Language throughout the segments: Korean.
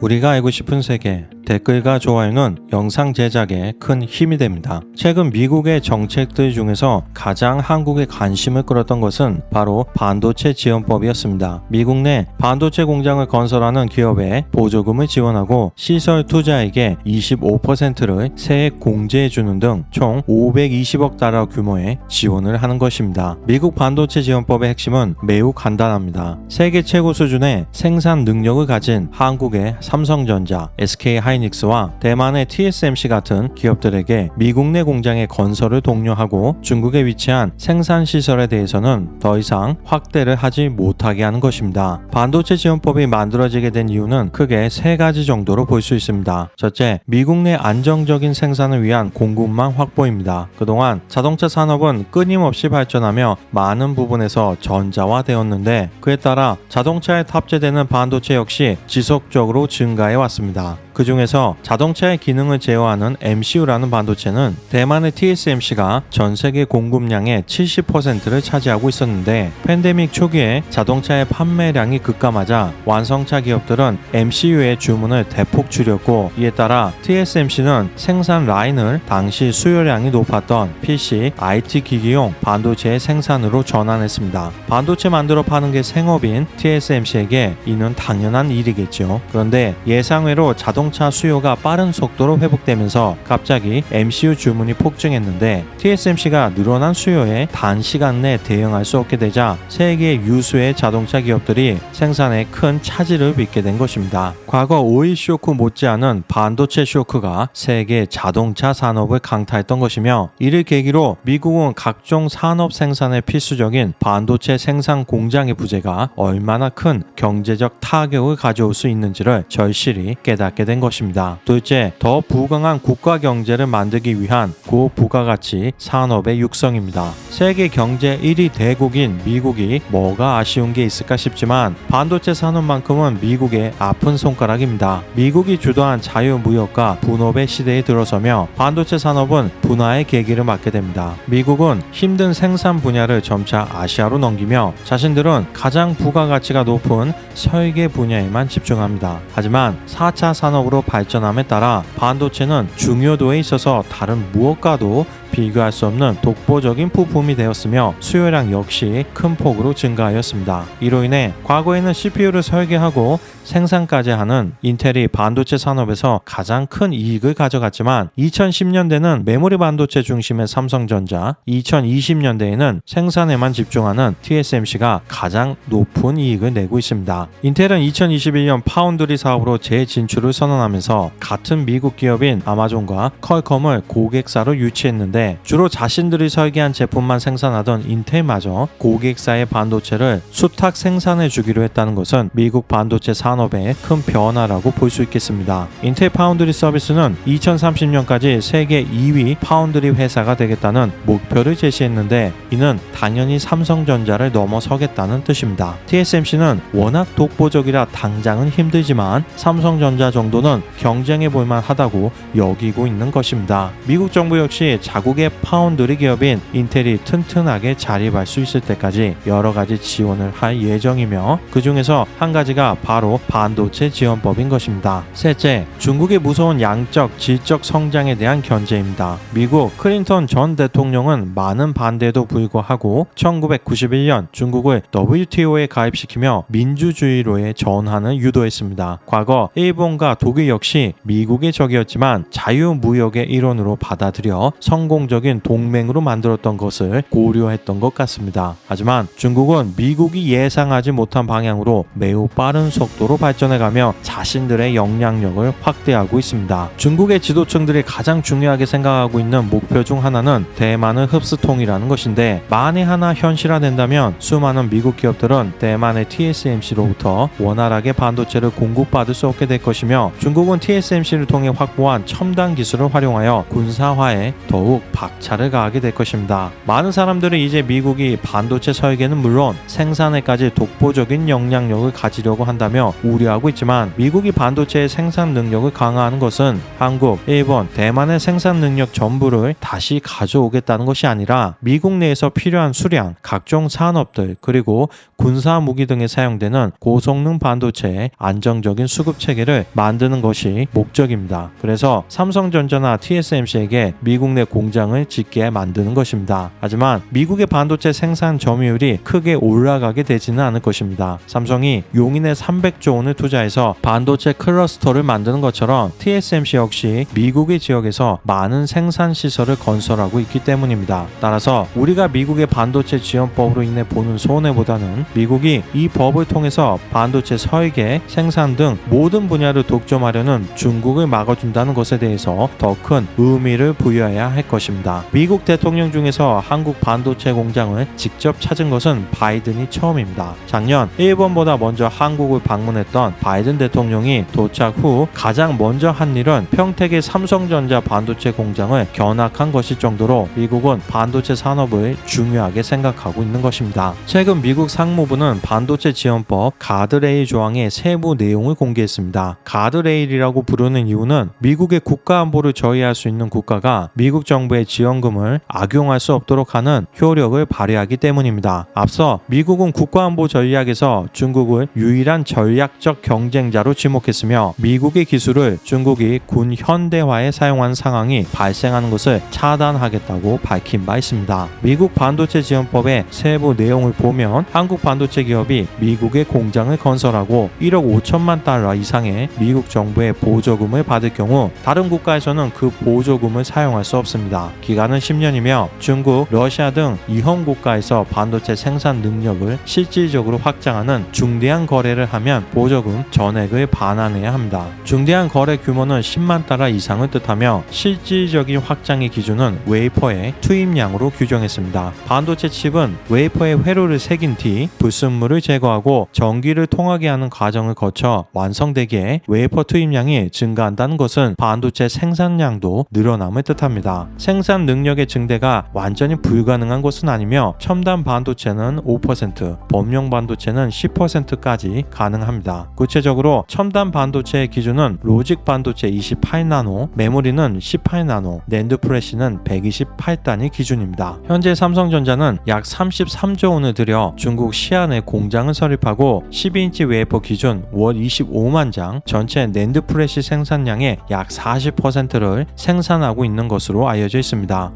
우리가 알고 싶은 세계 댓글과 좋아요는 영상 제작에 큰 힘이 됩니다. 최근 미국의 정책들 중에서 가장 한국에 관심을 끌었던 것은 바로 반도체 지원법이었습니다. 미국 내 반도체 공장을 건설하는 기업에 보조금을 지원하고 시설 투자액의 25%를 세액 공제해 주는 등 총 520억 달러 규모의 지원을 하는 것입니다. 미국 반도체 지원법의 핵심은 매우 간단합니다. 세계 최고 수준의 생산 능력을 가진 한국의 삼성전자, SK 하이닉스와 대만의 TSMC 같은 기업들에게 미국 내 공장의 건설을 독려하고 중국에 위치한 생산 시설에 대해서는 더 이상 확대를 하지 못하게 하는 것입니다. 반도체 지원법이 만들어지게 된 이유는 크게 세 가지 정도로 볼 수 있습니다. 첫째, 미국 내 안정적인 생산을 위한 공급망 확보입니다. 그동안 자동차 산업은 끊임없이 발전하며 많은 부분에서 전자화되었는데 그에 따라 자동차에 탑재되는 반도체 역시 지속적으로 증가해 왔습니다. 그 중에서 자동차의 기능을 제어하는 MCU라는 반도체는 대만의 TSMC가 전 세계 공급량의 70%를 차지하고 있었는데 팬데믹 초기에 자동차의 판매량이 급감하자 완성차 기업들은 MCU의 주문을 대폭 줄였고 이에 따라 TSMC는 생산 라인을 당시 수요량이 높았던 PC, IT 기기용 반도체의 생산으로 전환했습니다. 반도체 만들어 파는 게 생업인 TSMC에게 이는 당연한 일이겠죠. 그런데 예상외로 자동차 수요가 빠른 속도로 회복되면서 갑자기 MCU 주문이 폭증했는데 TSMC가 늘어난 수요에 단시간 내 대응할 수 없게 되자 세계 유수의 자동차 기업들이 생산에 큰 차질을 빚게 된 것입니다. 과거 오일 쇼크 못지않은 반도체 쇼크가 세계 자동차 산업을 강타했던 것이며 이를 계기로 미국은 각종 산업 생산에 필수적인 반도체 생산 공장의 부재가 얼마나 큰 경제적 타격을 가져올 수 있는지를 절실히 깨닫게 된 것입니다. 둘째, 더 부강한 국가 경제를 만들기 위한 고부가가치 산업의 육성입니다. 세계 경제 1위 대국인 미국이 뭐가 아쉬운 게 있을까 싶지만 반도체 산업만큼은 미국의 아픈 손가락입니다. 미국이 주도한 자유무역과 분업의 시대에 들어서며 반도체 산업은 분화의 계기를 맞게 됩니다. 미국은 힘든 생산 분야를 점차 아시아로 넘기며 자신들은 가장 부가가치가 높은 설계 분야에만 집중합니다. 하지만 4차 산업으로 발전함에 따라 반도체는 중요도에 있어서 다른 무엇과도 비교할 수 없는 독보적인 부품이 되었으며 수요량 역시 큰 폭으로 증가하였습니다. 이로 인해 과거에는 CPU를 설계하고 생산까지 하는 인텔이 반도체 산업에서 가장 큰 이익을 가져갔지만 2010년대는 메모리 반도체 중심의 삼성전자, 2020년대에는 생산에만 집중하는 TSMC가 가장 높은 이익을 내고 있습니다. 인텔은 2021년 파운드리 사업으로 재진출을 선언하면서 같은 미국 기업인 아마존과 퀄컴을 고객사로 유치했는데 주로 자신들이 설계한 제품만 생산하던 인텔마저 고객사의 반도체를 수탁 생산해 주기로 했다는 것은 미국 반도체 산업의 큰 변화라고 볼 수 있겠습니다. 인텔 파운드리 서비스는 2030년까지 세계 2위 파운드리 회사가 되겠다는 목표를 제시했는데 이는 당연히 삼성전자를 넘어서겠다는 뜻입니다. TSMC는 워낙 독보적이라 당장은 힘들지만 삼성전자 정도는 경쟁해 볼 만 하다고 여기고 있는 것입니다. 미국 정부 역시 자국 의 파운드리 기업인 인텔이 튼튼하게 자립할 수 있을 때까지 여러 가지 지원을 할 예정이며 그 중에서 한 가지가 바로 반도체 지원법인 것입니다. 셋째, 중국의 무서운 양적, 질적 성장에 대한 견제입니다. 미국 클린턴 전 대통령은 많은 반대에도 불구하고 1991년 중국을 WTO에 가입시키며 민주주의로의 전환을 유도했습니다. 과거 일본과 독일 역시 미국의 적이었지만 자유무역의 일원으로 받아들여 성공 적인 동맹으로 만들었던 것을 고려했던 것 같습니다. 하지만 중국은 미국이 예상하지 못한 방향으로 매우 빠른 속도로 발전해가며 자신들의 영향력을 확대하고 있습니다. 중국의 지도층들이 가장 중요하게 생각하고 있는 목표 중 하나는 대만의 흡수통이라는 것인데 만에 하나 현실화된다면 수많은 미국 기업들은 대만의 TSMC로부터 원활하게 반도체를 공급받을 수 없게 될 것이며 중국은 TSMC를 통해 확보한 첨단 기술을 활용하여 군사화에 더욱 박차를 가하게 될 것입니다. 많은 사람들은 이제 미국이 반도체 설계는 물론 생산에까지 독보적인 영향력을 가지려고 한다며 우려하고 있지만 미국이 반도체의 생산 능력을 강화하는 것은 한국, 일본, 대만의 생산 능력 전부를 다시 가져오겠다는 것이 아니라 미국 내에서 필요한 수량, 각종 산업들 그리고 군사 무기 등에 사용되는 고성능 반도체의 안정적인 수급 체계를 만드는 것이 목적입니다. 그래서 삼성전자나 TSMC에게 미국 내 공장을 짓게 만드는 것입니다. 하지만 미국의 반도체 생산 점유율이 크게 올라가게 되지는 않을 것입니다. 삼성이 용인에 300조 원을 투자해서 반도체 클러스터를 만드는 것처럼 TSMC 역시 미국의 지역에서 많은 생산 시설을 건설하고 있기 때문입니다. 따라서 우리가 미국의 반도체 지원법으로 인해 보는 손해보다는 미국이 이 법을 통해서 반도체 설계, 생산 등 모든 분야를 독점하려는 중국을 막아준다는 것에 대해서 더 큰 의미를 부여해야 할 것입니다. 미국 대통령 중에서 한국 반도체 공장을 직접 찾은 것은 바이든이 처음입니다. 작년 일본보다 먼저 한국을 방문했던 바이든 대통령이 도착 후 가장 먼저 한 일은 평택의 삼성전자 반도체 공장을 견학한 것일 정도로 미국은 반도체 산업을 중요하게 생각하고 있는 것입니다. 최근 미국 상무부는 반도체 지원법 가드레일 조항의 세부 내용을 공개했습니다. 가드레일이라고 부르는 이유는 미국의 국가 안보를 저해할 수 있는 국가가 미국 정부의 지원금을 악용할 수 없도록 하는 효력을 발휘하기 때문입니다. 앞서 미국은 국가안보 전략에서 중국을 유일한 전략적 경쟁자로 지목했으며 미국의 기술을 중국이 군 현대화에 사용한 상황이 발생하는 것을 차단하겠다고 밝힌 바 있습니다. 미국 반도체 지원법의 세부 내용을 보면 한국 반도체 기업이 미국의 공장을 건설하고 1억 5천만 달러 이상의 미국 정부의 보조금을 받을 경우 다른 국가에서는 그 보조금을 사용할 수 없습니다. 기간은 10년이며 중국, 러시아 등 이형 국가에서 반도체 생산 능력을 실질적으로 확장하는 중대한 거래를 하면 보조금 전액을 반환해야 합니다. 중대한 거래 규모는 10만 달러 이상을 뜻하며 실질적인 확장의 기준은 웨이퍼의 투입량으로 규정했습니다. 반도체 칩은 웨이퍼에 회로를 새긴 뒤 불순물을 제거하고 전기를 통하게 하는 과정을 거쳐 완성되기에 웨이퍼 투입량이 증가한다는 것은 반도체 생산량도 늘어남을 뜻합니다. 생산 능력의 증대가 완전히 불가능한 것은 아니며 첨단 반도체는 5%, 범용 반도체는 10%까지 가능합니다. 구체적으로 첨단 반도체의 기준은 로직 반도체 28나노, 메모리는 18나노, 낸드 프레시는 128단이 기준입니다. 현재 삼성전자는 약 33조 원을 들여 중국 시안에 공장을 설립하고 12인치 웨이퍼 기준 월 25만 장, 전체 낸드 프레시 생산량의 약 40%를 생산하고 있는 것으로 알려져 있습니다.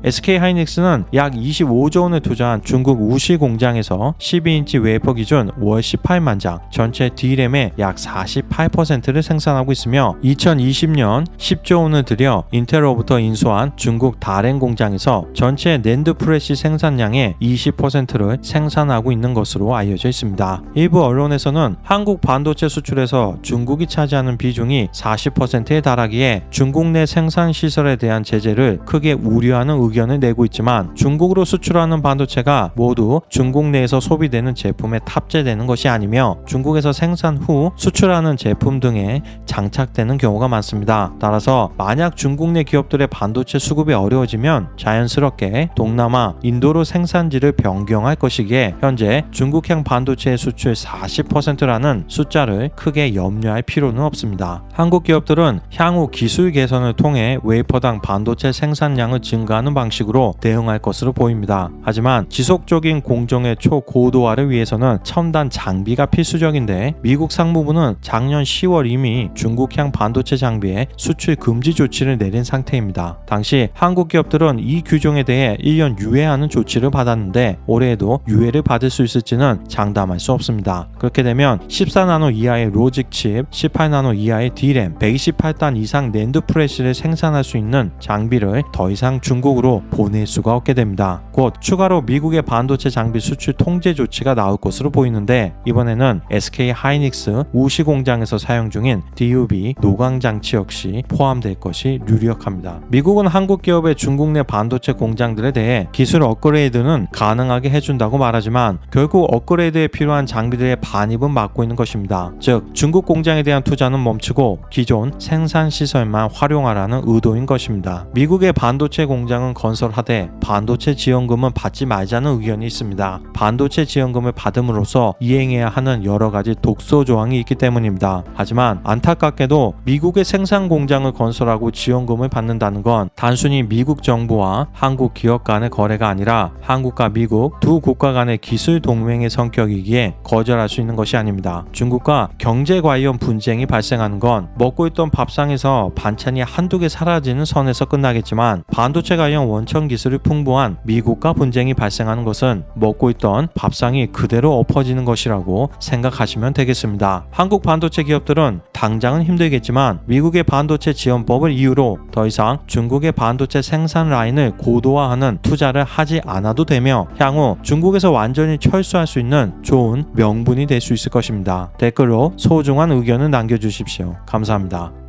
SK 하이닉스는 약 25조 원을 투자한 중국 우시 공장에서 12인치 웨이퍼 기준 월 18만 장, 전체 D램의 약 48%를 생산하고 있으며 2020년 10조 원을 들여 인텔로부터 인수한 중국 다롄 공장에서 전체 낸드 프레시 생산량의 20%를 생산하고 있는 것으로 알려져 있습니다. 일부 언론에서는 한국 반도체 수출에서 중국이 차지하는 비중이 40%에 달하기에 중국 내 생산 시설에 대한 제재를 크게 우려 하는 의견을 내고 있지만 중국으로 수출하는 반도체가 모두 중국 내에서 소비되는 제품에 탑재되는 것이 아니며 중국에서 생산 후 수출하는 제품 등에 장착되는 경우가 많습니다. 따라서 만약 중국 내 기업들의 반도체 수급이 어려워지면 자연스럽게 동남아, 인도로 생산지를 변경할 것이기에 현재 중국향 반도체의 수출 40%라는 숫자를 크게 염려할 필요는 없습니다. 한국 기업들은 향후 기술 개선을 통해 웨이퍼당 반도체 생산량을 증가하는 방식으로 대응할 것으로 보입니다. 하지만 지속적인 공정의 초고도화를 위해서는 첨단 장비가 필수적인데 미국 상무부는 작년 10월 이미 중국향 반도체 장비에 수출 금지 조치를 내린 상태입니다. 당시 한국 기업들은 이 규정에 대해 1년 유예하는 조치를 받았는데 올해에도 유예를 받을 수 있을지는 장담할 수 없습니다. 그렇게 되면 14나노 이하의 로직 칩, 18나노 이하의 D램, 128단 이상 낸드 프레시를 생산할 수 있는 장비를 더 이상 중국으로 보낼 수가 없게 됩니다. 곧 추가로 미국의 반도체 장비 수출 통제 조치가 나올 것으로 보이는데 이번에는 SK 하이닉스 우시 공장에서 사용 중인 DUV 노광 장치 역시 포함될 것이 유력합니다. 미국은 한국 기업의 중국 내 반도체 공장들에 대해 기술 업그레이드는 가능하게 해준다고 말하지만 결국 업그레이드에 필요한 장비들의 반입은 막고 있는 것입니다. 즉 중국 공장에 대한 투자는 멈추고 기존 생산 시설만 활용하라는 의도인 것입니다. 미국의 반도체 공장은 건설하되 반도체 지원금은 받지 말자는 의견이 있습니다. 반도체 지원금을 받음으로써 이행해야 하는 여러 가지 독소 조항이 있기 때문입니다. 하지만 안타깝게도 미국의 생산 공장을 건설하고 지원금을 받는다는 건 단순히 미국 정부와 한국 기업 간의 거래가 아니라 한국과 미국 두 국가 간의 기술 동맹의 성격이기에 거절할 수 있는 것이 아닙니다. 중국과 경제 관련 분쟁이 발생하는 건 먹고 있던 밥상에서 반찬이 한두 개 사라지는 선에서 끝나겠지만 반도체 관련 원천 기술이 풍부한 미국과 분쟁이 발생하는 것은 먹고 있던 밥상이 그대로 엎어지는 것이라고 생각하시면 되겠습니다. 한국 반도체 기업들은 당장은 힘들겠지만 미국의 반도체 지원법을 이유로 더 이상 중국의 반도체 생산 라인을 고도화하는 투자를 하지 않아도 되며 향후 중국에서 완전히 철수할 수 있는 좋은 명분이 될 수 있을 것입니다. 댓글로 소중한 의견을 남겨주십시오. 감사합니다.